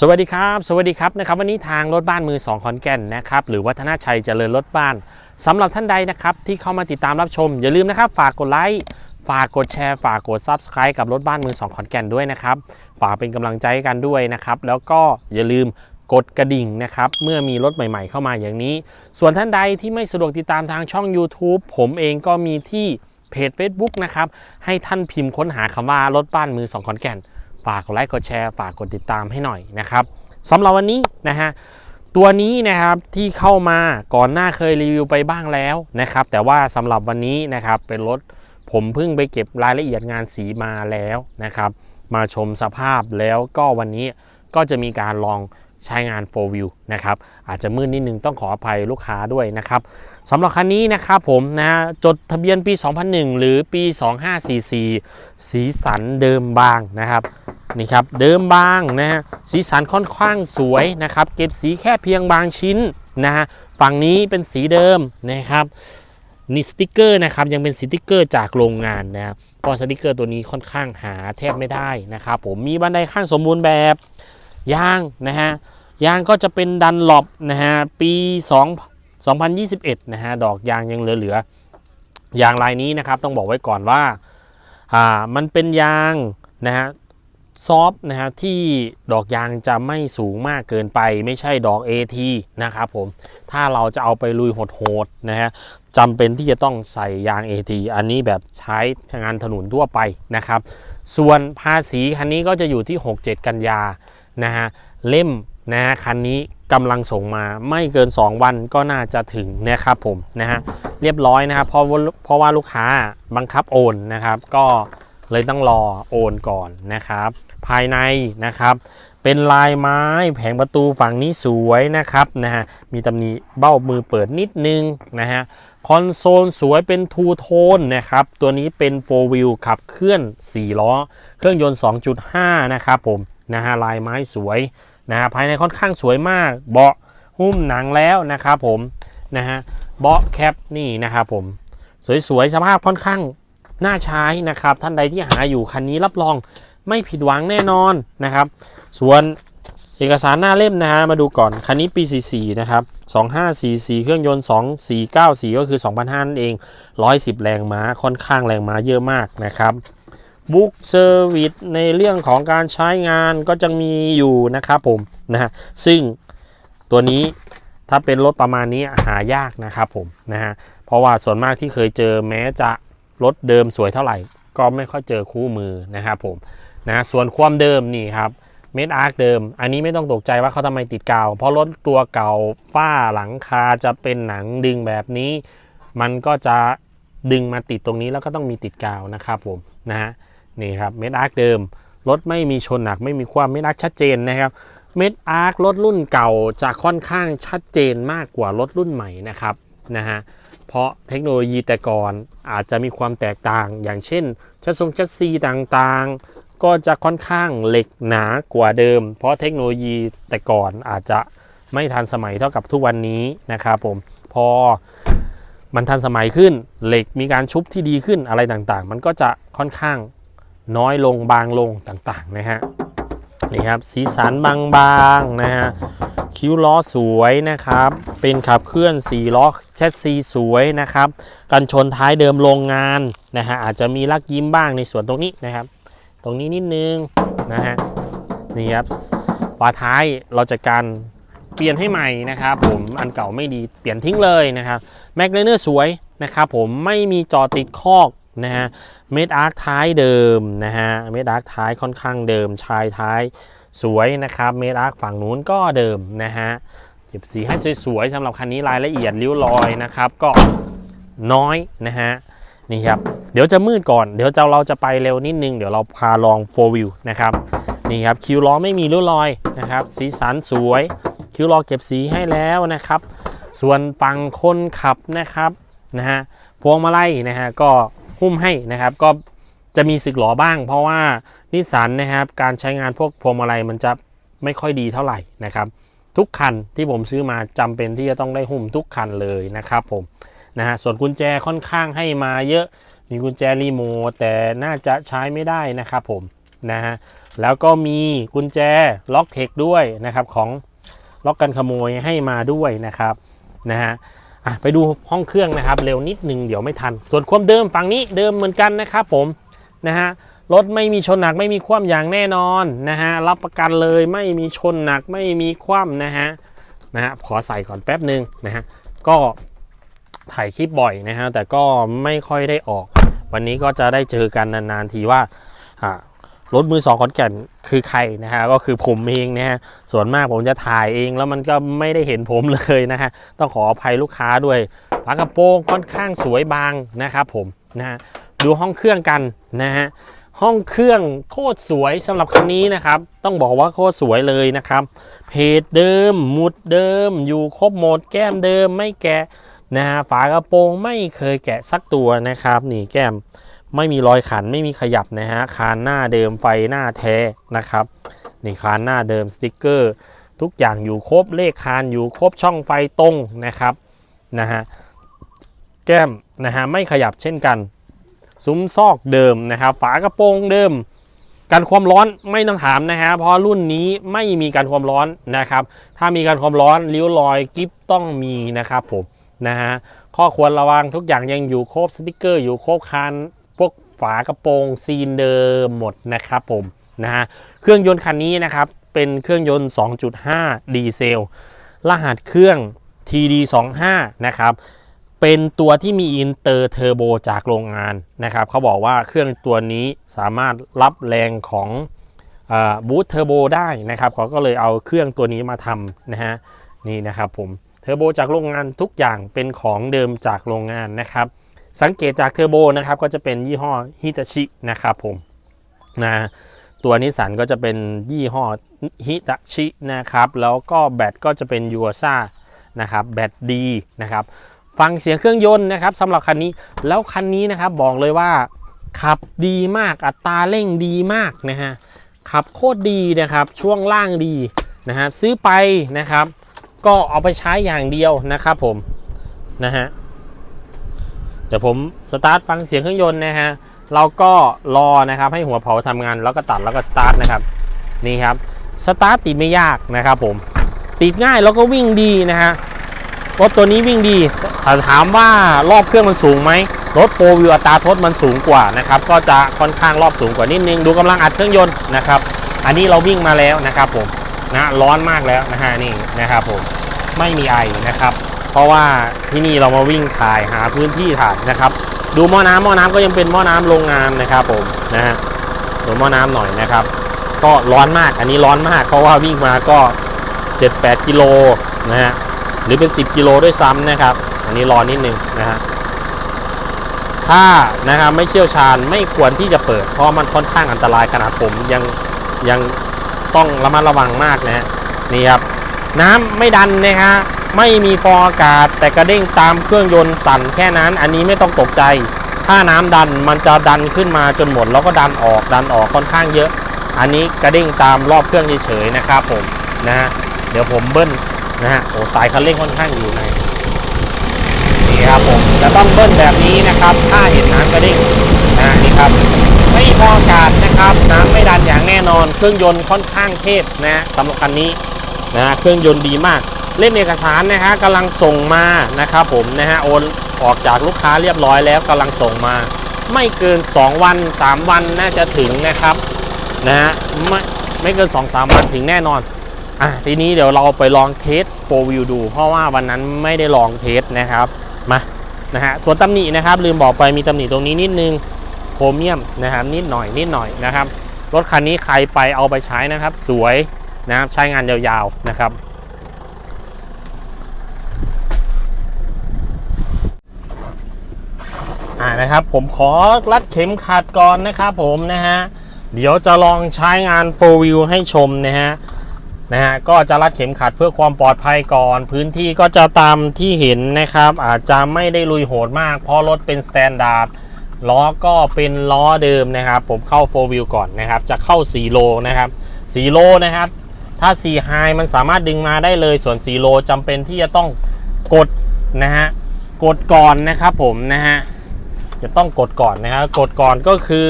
สวัสดีครับ สวัสดีครับนะครับวันนี้ทางรถบ้านมือ 2 ขอนแก่นนะครับหรือวัฒนาชัยเจริญรถบ้านสำหรับท่านใดนะครับที่เข้ามาติดตามรับชม อย่าลืมนะครับ ฝากกดไลค์ฝากกดแชร์ฝากกด Subscribe กับรถบ้านมือ 2 ขอนแก่นด้วยนะครับฝากเป็นกำลังใจกันด้วยนะครับแล้วก็อย่าลืมกดกระดิ่งนะครับเมื่อมีรถใหม่ ๆ เข้ามาอย่างนี้ ส่วนท่านใดที่ไม่สะดวกติดตามทางช่อง YouTube ผมเองก็มีที่เพจ Facebook นะครับให้ท่านพิมพ์ค้นหาคำว่ารถบ้านมือ 2 ขอนแก่น ฝากกดไลค์กดแชร์ฝากกดติดตามให้หน่อยนะครับสำหรับวันนี้นะฮะตัวนี้นะครับที่เข้ามาก่อนหน้าเคยรีวิวไปบ้างแล้วนะครับ แต่ว่าสำหรับวันนี้นะครับเป็นรถผมเพิ่งไปเก็บรายละเอียดงานสีมาแล้วนะครับ มาชมสภาพแล้วก็วันนี้ก็จะมีการลองใช้งาน4 View นะครับ อาจจะมืดนิดนึงต้องขออภัยลูกค้าด้วยนะครับสำหรับคันนี้นะครับผมนะฮะจดทะเบียนปี 2001 หรือปี 2544 สีสันเดิมบางนะครับ นี่ครับเดิมบางนะฮะสีสันค่อนข้างสวยนะครับ เก็บสีแค่เพียงบางชิ้นนะฮะฝั่งนี้เป็นสีเดิมนะครับนี่สติกเกอร์นะครับยังเป็นสติกเกอร์จากโรงงานนะครับเพราะสติกเกอร์ตัวนี้ค่อนข้างหาแทบไม่ได้นะครับผมมีบันไดข้างสมบูรณ์แบบยางนะฮะยางก็จะเป็นดันหลบนะฮะปี2 2021นะฮะดอกยางยังเหลือๆยางลายนี้นะครับต้องบอกไว้ก่อนว่าอ่ามันเป็นยางนะฮะ ซอฟนะฮะที่ดอกยางจะไม่สูงมากเกินไป ไม่ใช่ดอก AT นะครับผมถ้าเราจะเอาไปลุยโหดๆนะฮะจำเป็นที่จะต้องใส่ยาง AT อันนี้แบบใช้งานถนนทั่วไปนะครับ ส่วนภาษีคันนี้ก็จะอยู่ที่ 6-7 กันยานะฮะเล่มนะฮะคันนี้กำลังส่งมาไม่เกิน 2 วันก็น่าจะถึงนะครับผมนะฮะเรียบร้อยนะครับเพราะเพราะว่าลูกค้าบังคับโอนนะครับ ก็ เลยต้องรอโอนก่อนนะครับ ภายในนะครับ เป็นลายไม้แผงประตูฝั่งนี้สวยนะครับนะฮะมีตำหนิเบ้ามือเปิดนิดนึงนะฮะคอนโซลสวยเป็นทูโทนนะครับ ตัวนี้เป็น4 wheel ขับเคลื่อน 4 ล้อ เครื่องยนต์ 2.5 นะครับผมนะฮะลายไม้สวยนะฮะภายในค่อนข้างสวยมาก เบาะหุ้มหนังแล้วนะครับผมนะฮะเบาะแคปนี่นะครับผม สวยๆสภาพค่อนข้าง น่าใช้นะครับ ท่านใดที่หาอยู่คันนี้รับรองไม่ผิดหวังแน่นอนนะครับ ส่วนเอกสารหน้าเล่มนะฮะมาดูก่อน คันนี้ปี 44 นะครับ 2544 เครื่องยนต์ 2494 ก็คือ 2,500นั่นเอง 110 แรงม้าค่อนข้างแรงม้าเยอะมากนะครับบุ๊กเซอร์วิสในเรื่องของการใช้งานก็จะมีอยู่นะครับผมนะฮะซึ่งตัวนี้ถ้าเป็นรถประมาณนี้หายากนะครับผมนะฮะเพราะว่าส่วนมากที่เคยเจอแม้จะ รถเดิมสวยเท่าไหร่ ก็ไม่ค่อยเจอคู่มือนะครับผมนะส่วนความเดิมนี่ครับเม็ดอาร์คเดิม อันนี้ไม่ต้องตกใจว่าเขาทำไมติดกาว เพราะรถตัวเก่าฝ้าหลังคาจะเป็นหนังดึงแบบนี้ มันก็จะดึงมาติดตรงนี้แล้วก็ต้องมีติดกาวนะครับผมนะฮะนี่ครับเม็ดอาร์คเดิมรถไม่มีชนหนักไม่มีความเม็ดอาร์คชัดเจนนะครับเม็ดอาร์ครถรุ่นเก่าจะค่อนข้างชัดเจนมากกว่ารถรุ่นใหม่นะครับนะฮะ เพราะเทคโนโลยีแต่ก่อนอาจจะมีความแตกต่าง อย่างเช่นชัดทรงชัดซีต่างๆ ก็จะค่อนข้างเหล็กหนากว่าเดิม เพราะเทคโนโลยีแต่ก่อนอาจจะไม่ทันสมัยเท่ากับทุกวันนี้นะครับผมพอมันทันสมัยขึ้น เหล็กมีการชุบที่ดีขึ้นอะไรต่างๆ มันก็จะค่อนข้างน้อยลงบางลงต่างๆนะฮะนี่ครับสีสันบางๆนะฮะ คิ้วล้อสวยนะครับ เป็นขับเคลื่อน4ล้อแชสซีสวยนะครับ กันชนท้ายเดิมโรงงานนะฮะอาจจะมีลักยิ้มบ้างในส่วนตรงนี้นะครับ ตรงนี้นิดนึงนะฮะนี่ครับฝาท้ายเราจะการเปลี่ยนให้ใหม่นะครับ ผมอันเก่าไม่ดีเปลี่ยนทิ้งเลยนะครับแม็กเลเนอร์สวยนะครับผมไม่มีจอติดคอกนะฮะเมดอาร์คท้ายเดิมนะฮะเมดอาร์คท้ายค่อนข้างเดิมชายท้าย สวยนะครับเมดอาร์คฝั่งนู้นก็เดิมนะฮะเก็บสีให้สวยๆสำหรับคันนี้รายละเอียดริ้วรอยนะครับ ก็น้อยนะฮะนี่ครับเดี๋ยวจะมืดก่อน เดี๋ยวเราจะไปเร็วนิดนึง เดี๋ยวเราพาลอง4 view นะครับนี่ครับคิวล้อไม่มีริ้วรอยนะครับ สีสันสวยคิวล้อเก็บสีให้แล้วนะครับ ส่วนฝั่งคนขับนะครับนะฮะพวงมาลัยนะฮะก็หุ้มให้นะครับ ก็จะมีสึกหลอบ้าง เพราะว่า นิสสันนะครับการใช้งานพวกพวงมาลัยมันจะไม่ค่อยดีเท่าไหร่นะครับทุกคันที่ผมซื้อมาจำเป็นที่จะต้องได้หุ้มทุกคันเลยนะครับผมนะฮะส่วนกุญแจค่อนข้างให้มาเยอะมีกุญแจรีโมทแต่น่าจะใช้ไม่ได้นะครับผมนะฮะแล้วก็มีกุญแจล็อกเทคด้วยนะครับของล็อกกันขโมยให้มาด้วยนะครับนะฮะอะไปดูห้องเครื่องนะครับ เร็วนิดนึงเดี๋ยวไม่ทัน ส่วนความเดิมฝั่งนี้เดิมเหมือนกันนะครับผมนะฮะ รถไม่มีชนหนักไม่มีคว่ำอย่างแน่นอนนะฮะรับประกันเลยไม่มีชนหนักไม่มีคว่ำนะฮะนะฮะขอใส่ก่อนแป๊บหนึ่งนะฮะก็ถ่ายคลิปบ่อยนะฮะแต่ก็ไม่ค่อยได้ออก วันนี้ก็จะได้เจอกันนานๆทีว่ารถมือสองขอนแก่นคือใครนะฮะก็คือผมเองนะฮะส่วนมากผมจะถ่ายเองแล้วมันก็ไม่ได้เห็นผมเลยนะฮะต้องขออภัยลูกค้าด้วยฝากระโปรงค่อนข้างสวยบางนะครับผมนะฮะดูห้องเครื่องกันนะฮะ ห้องเครื่องโคตรสวยสำหรับคันนี้นะครับ ต้องบอกว่าโคตรสวยเลยนะครับ เพจเดิมมุดเดิม อยู่ครบหมดแก้มเดิมไม่แกะนะฮะฝากระโปรงไม่เคยแกะสักตัวนะครับ นี่แก้มไม่มีรอยขันไม่มีขยับนะฮะคานหน้าเดิมไฟหน้าแท้นะครับนี่คานหน้าเดิมสติกเกอร์ ทุกอย่างอยู่ครบเลขคานอยู่ครบช่องไฟตรงนะครับนะฮะแก้มนะฮะไม่ขยับเช่นกัน ซุ้มซอกเดิมนะครับ ฝากระโปรงเดิมการความร้อนไม่ต้องถามนะฮะเพราะรุ่นนี้ไม่มีการความร้อนนะครับ ถ้ามีการความร้อนริ้วรอยกิฟต้องมีนะครับผมนะฮะข้อควรระวังทุกอย่างยังอยู่ครบสติกเกอร์อยู่ครบคานพวกฝากระโปรงซีนเดิมหมดนะครับผมนะฮะเครื่องยนต์คันนี้นะครับเป็นเครื่องยนต์ 2.5 ดีเซล รหัสเครื่อง TD25 นะครับ เป็นตัวที่มีอินเตอร์เทอร์โบจากโรงงานนะครับเขาบอกว่าเครื่องตัวนี้สามารถรับแรงของบูทเทอร์โบได้นะครับเขาก็เลยเอาเครื่องตัวนี้มาทำนะฮะนี่นะครับผมเทอร์โบจากโรงงานทุกอย่างเป็นของเดิมจากโรงงานนะครับ สังเกตจากเทอร์โบนะครับก็จะเป็นยี่ห้อฮิตาชินะครับผมนะตัวนิสสันก็จะเป็นยี่ห้อฮิตาชินะครับแล้วก็แบตก็จะเป็นยูซ่านะครับแบตดีนะครับ ฟังเสียงเครื่องยนต์นะครับสำหรับคันนี้แล้วคันนี้นะครับบอกเลยว่าขับดีมากอัตราเร่งดีมากนะฮะขับโคตรดีนะครับช่วงล่างดีนะฮะซื้อไปนะครับ ก็เอาไปใช้อย่างเดียวนะครับผมนะฮะเดี๋ยวผมสตาร์ทฟังเสียงเครื่องยนต์นะฮะเราก็รอนะครับให้หัวเผาทำงานแล้วก็ตัดแล้วก็สตาร์ทนะครับนี่ครับสตาร์ทติดไม่ยากนะครับผมติดง่ายแล้วก็วิ่งดีนะฮะ รถตัวนี้วิ่งดีถาถามว่ารอบเครื่องมันสูงไหมรถโฟวิวอัตราทดมันสูงกว่านะครับก็จะค่อนข้างรอบสูงกว่านิดนึงดูกำลังอัดเครื่องยนต์นะครับ อันนี้เราวิ่งมาแล้วนะครับผมนะร้อนมากแล้วนะฮะนี่นะครับผมไม่มีไอนะครับ เพราะว่าที่นี่เรามาวิ่งถ่ายหาพื้นที่ถ่ายนะครับ ดูหม้อน้ำหม้อน้ำก็ยังเป็นหม้อน้ำโรงงานนะครับผมนะฮะดูหม้อน้ำหน่อยนะครับ ก็ร้อนมากอันนี้ร้อนมาก เพราะว่าวิ่งมาก็ 7-8 กิโลนะฮะ หรือเป็น 10 กิโลด้วยซ้ำนะครับ อันนี้รอนิดนึงนะฮะถ้านะครับไม่เชี่ยวชาญไม่ควรที่จะเปิด เพราะมันค่อนข้างอันตรายขนาดผมยังยังต้องระมัดระวังมากนะฮะนี่ครับน้ำไม่ดันนะฮะไม่มีฟองอากาศแต่กระเด้งตามเครื่องยนต์สั่นแค่นั้น อันนี้ไม่ต้องตกใจ ถ้าน้ำดันมันจะดันขึ้นมาจนหมด แล้วก็ดันออกดันออกค่อนข้างเยอะ อันนี้กระเด้งตามรอบเครื่องเฉยๆนะครับผมนะฮะเดี๋ยวผมเบิ้ล นะฮะโอ้สายคันเร่งค่อนข้างอยู่ในนี่ครับผมจะต้องเบิ้ลแบบนี้นะครับ ถ้าเห็นน้ำกระเด้งนะนี่ครับ ไม่มีฟออากาศนะครับ น้ำไม่ดันอย่างแน่นอน เครื่องยนต์ค่อนข้างเทพนะฮะสำหรับคันนี้นะฮะเครื่องยนต์ดีมาก เล่มเอกสารนะฮะกำลังส่งมานะครับผมนะฮะโอนออกจากลูกค้าเรียบร้อยแล้วกำลังส่งมา ไม่เกิน 2 วัน 3 วันน่าจะถึงนะครับนะฮะไม่ไม่เกิน 2-3 วันถึงแน่นอน อะทีนี้เดี๋ยวเราไปลองเทสโฟวิวดู เพราะว่าวันนั้นไม่ได้ลองเทสนะครับมานะฮะส่วนตำหนินะครับ ลืมบอกไปมีตำหนิตรงนี้นิดนึงโครเมียมนะครับนิดหน่อยนิดหน่อยนะครับรถคันนี้ใครไปเอาไปใช้นะครับ สวยนะครับใช้งานยาวๆนะครับอ่านะครับผมขอรัดเข็มขัดก่อนนะครับผมนะฮะเดี๋ยวจะลองใช้งาน4 Wheel ให้ชมนะฮะ นะฮะก็จะรัดเข็มขัดเพื่อความปลอดภัยก่อน พื้นที่ก็จะตามที่เห็นนะครับ อาจจะไม่ได้ลุยโหดมาก เพราะรถเป็นสแตนดาร์ดล้อก็เป็นล้อเดิมนะครับ ผมเข้า4 Wheel ก่อนนะครับ จะเข้า 4 โลนะครับ 4 โลนะครับ ถ้า4ไฮมันสามารถดึงมาได้เลยส่วน 4 โลจำเป็นที่จะต้องกดนะฮะกดก่อนนะครับผมนะฮะจะต้องกดก่อนนะครับกดก่อนก็คือ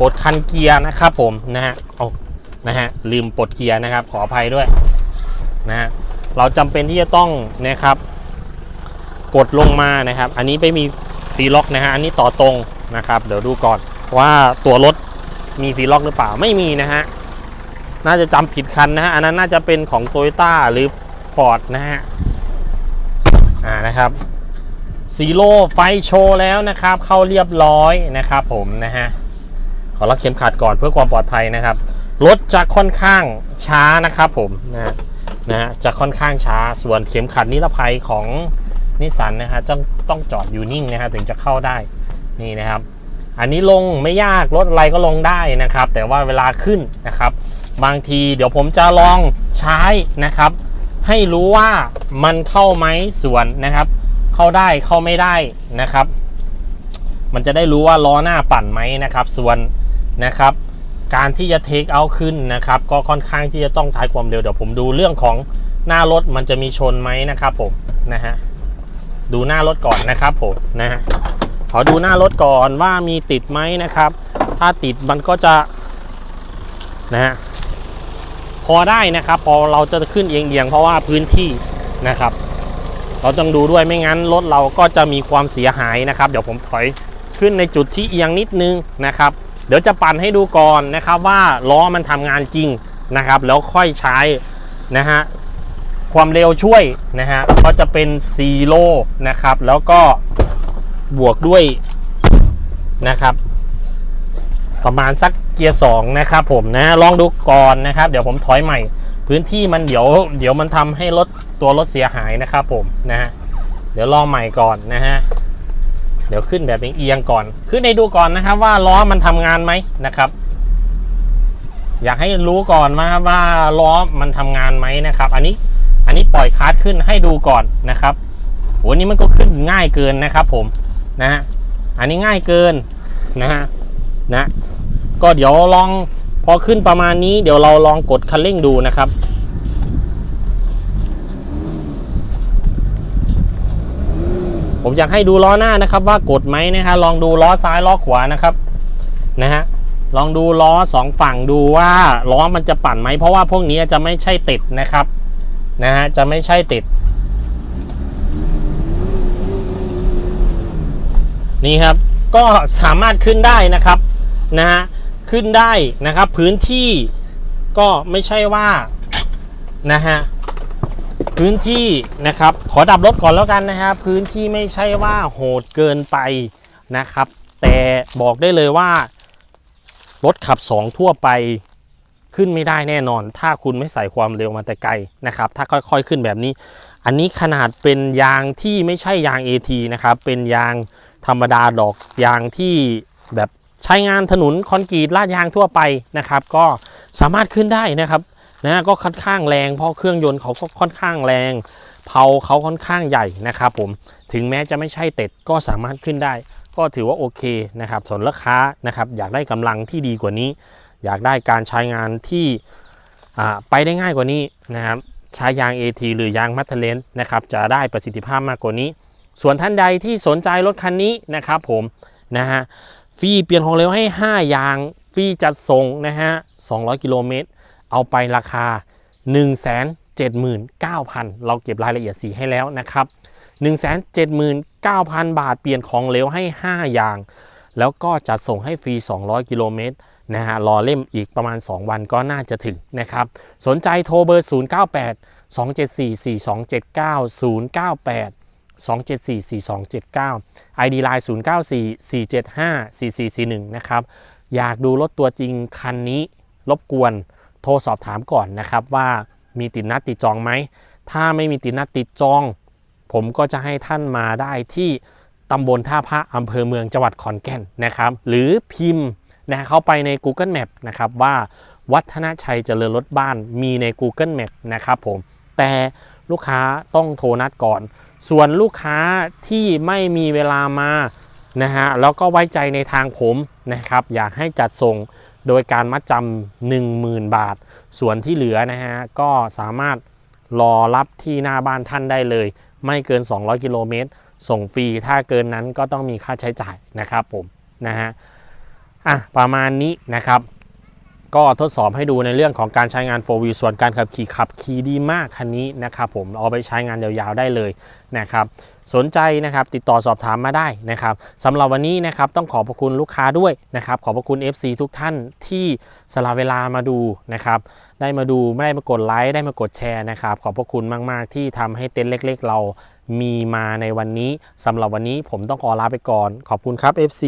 กดคันเกียร์นะครับผมนะฮะเอา นะฮะลืมปลดเกียร์นะครับ ขออภัยด้วยนะฮะเราจำเป็นที่จะต้องนะครับ กดลงมานะครับ อันนี้ไม่มีฟีล็อกนะฮะอันนี้ต่อตรงนะครับ เดี๋ยวดูก่อนว่าตัวรถมีฟีล็อกหรือเปล่าไม่มีนะฮะน่าจะจำผิดคันนะฮะอันนั้นน่าจะเป็นของ t o y ยต้าหรือ Ford นะฮะอ่านะครับซีโร่ไฟโชว์แล้วนะครับ เข้าเรียบร้อยนะครับ ผมนะฮะขอรักเข็มขัดก่อนเพื่อความปลอดภัยนะครับ รถจะค่อนข้างช้านะครับผมนะฮะนะฮะจะค่อนข้างช้าส่วนเข็มขัดนิรภัยของนิสสันนะฮะต้องต้องจอดอยู่นิ่งนะฮะถึงจะเข้าได้นี่นะครับ อันนี้ลงไม่ยากรถอะไรก็ลงได้นะครับ แต่ว่าเวลาขึ้นนะครับ บางทีเดี๋ยวผมจะลองใช้นะครับ ให้รู้ว่ามันเข้าไหมส่วนนะครับ เข้าได้เข้าไม่ได้นะครับ มันจะได้รู้ว่าล้อหน้าปั่นไหมนะครับ ส่วนนะครับ การที่จะเทคเอาขึ้นนะครับ ก็ค่อนข้างที่จะต้องท้ายความเร็วเดี๋ยวผมดูเรื่องของหน้ารถมันจะมีชนไหมนะครับผมนะฮะดูหน้ารถก่อนนะครับผมนะฮะขอดูหน้ารถก่อนว่ามีติดไหมนะครับ ถ้าติดมันก็จะนะฮะพอได้นะครับ พอเราจะขึ้นเอียงๆเพราะว่าพื้นที่นะครับ เราต้องดูด้วยไม่งั้นรถเราก็จะมีความเสียหายนะครับ เดี๋ยวผมถอยขึ้นในจุดที่เอียงนิดนึงนะครับ เดี๋ยวจะปั่นให้ดูก่อนนะครับว่าล้อมันทำงานจริงนะครับ แล้วค่อยใช้นะฮะความเร็วช่วยนะฮะก็จะเป็น4โลนะครับ แล้วก็บวกด้วยนะครับ ประมาณสักเกียร์2นะครับผมนะลองดูก่อนนะครับ เดี๋ยวผมถอยใหม่ พื้นที่มันเดี๋ยว เดี๋ยวมันทำให้รถตัวรถเสียหายนะครับผมนะฮะเดี๋ยวลองใหม่ก่อนนะฮะ เดี๋ยวขึ้นแบบเอียงก่อน ขึ้นให้ดูก่อนนะครับ ว่าล้อมันทำงานไหมนะครับ อยากให้รู้ก่อนว่าว่าล้อมันทำงานไหมนะครับ อันนี้อันนี้ปล่อยคาร์ดขึ้นให้ดูก่อนนะครับโหนี่มันก็ขึ้นง่ายเกินนะครับ ผมนะฮะอันนี้ง่ายเกินนะฮะนะ ก็เดี๋ยวลองพอขึ้นประมาณนี้ เดี๋ยวเราลองกดคันเร่งดูนะครับ ผมอยากให้ดูล้อหน้านะครับว่ากดไหมนะฮะลองดูล้อซ้ายล้อขวานะครับนะฮะลองดูล้อสองฝั่งดูว่าล้อมันจะปั่นไหมเพราะว่าพวกนี้จะไม่ใช่ติดนะครับนะฮะจะไม่ใช่ติด นี่ครับก็สามารถขึ้นได้นะครับนะฮะขึ้นได้นะครับ พื้นที่ก็ไม่ใช่ว่านะฮะ พื้นที่นะครับ ขอดับรถก่อนแล้วกันนะครับ พื้นที่ไม่ใช่ว่าโหดเกินไปนะครับ แต่บอกได้เลยว่า รถขับ 2 ทั่วไปขึ้นไม่ได้แน่นอน ถ้าคุณไม่ใส่ความเร็วมาแต่ไกลนะครับ ถ้าค่อยๆขึ้นแบบนี้ อันนี้ขนาดเป็นยางที่ไม่ใช่ยาง AT นะครับ เป็นยางธรรมดาดอกยางที่แบบใช้งานถนนคอนกรีตลาดยางทั่วไปนะครับ ก็สามารถขึ้นได้นะครับ นะก็ค่อนข้างแรงเพราะเครื่องยนต์เขาก็ค่อนข้างแรงเพาเขาค่อนข้างใหญ่นะครับผมถึงแม้จะไม่ใช่เต็ดก็สามารถขึ้นได้ ก็ถือว่าโอเคนะครับส่วนราคานะครับอยากได้กำลังที่ดีกว่านี้ อยากได้การใช้งานที่อ่าไปได้ง่ายกว่านี้นะครับใช้ยาง AT หรือยางมัทเทเลนนะครับจะได้ประสิทธิภาพมากกว่านี้ ส่วนท่านใดที่สนใจรถคันนี้นะครับผมนะฮะฟรีเปลี่ยนของเร็วให้ 5 ยางฟรีจัดส่งนะฮะ200 กิโลเมตร เอาไปราคา 179,000 เราเก็บรายละเอียดสีให้แล้วนะครับ 179,000 บาทเปลี่ยนของเหลวให้ 5 อย่าง แล้วก็จัดส่งให้ฟรี 200 กิโลเมตรนะฮะรอเล่มอีกประมาณ 2 วันก็น่าจะถึงนะครับ สนใจโทรเบอร์ 098 274 4279 098 274 4279 ID Line 094 475 4441 นะครับ อยากดูรถตัวจริงคันนี้รบกวน โทรสอบถามก่อนนะครับว่ามีติดนัดติดจองไหม ถ้าไม่มีติดนัดติดจอง ผมก็จะให้ท่านมาได้ที่ตำบลท่าพระอำเภอเมืองจังหวัดขอนแก่นนะครับ หรือพิมพ์นะเข้าไปใน Google Map นะครับว่าวัฒนชัยเจริญรถบ้านมีใน Google Map นะครับผม แต่ลูกค้าต้องโทรนัดก่อน ส่วนลูกค้าที่ไม่มีเวลามานะฮะแล้วก็ไว้ใจในทางผมนะครับ อยากให้จัดส่ง โดยการมัดจำ10,000 บาท ส่วนที่เหลือนะฮะก็สามารถรอรับที่หน้าบ้านท่านได้เลย ไม่เกิน 200 กิโลเมตร ส่งฟรี ถ้าเกินนั้นก็ต้องมีค่าใช้จ่ายนะครับผมนะฮะอะประมาณนี้นะครับ ก็ทดสอบให้ดูในเรื่องของการใช้งาน 4 wheel ส่วนการขับขี่ขับขี่ดีมากคันนี้นะครับผมเอาไปใช้งานยาวๆได้เลยนะครับ สนใจนะครับติดต่อสอบถามมาได้นะครับสำหรับวันนี้นะครับต้องขอบพระคุณลูกค้าด้วยนะครับขอบพระคุณ FC ทุกท่านที่สละเวลามาดูนะครับได้มาดูไม่ได้มากดไลค์ได้มากดแชร์นะครับขอบพระคุณมาก ๆ ที่ทำให้เต็นท์เล็ก ๆ เรามีมาในวันนี้สำหรับวันนี้ผมต้องขอลาไปก่อน ขอบคุณครับ FC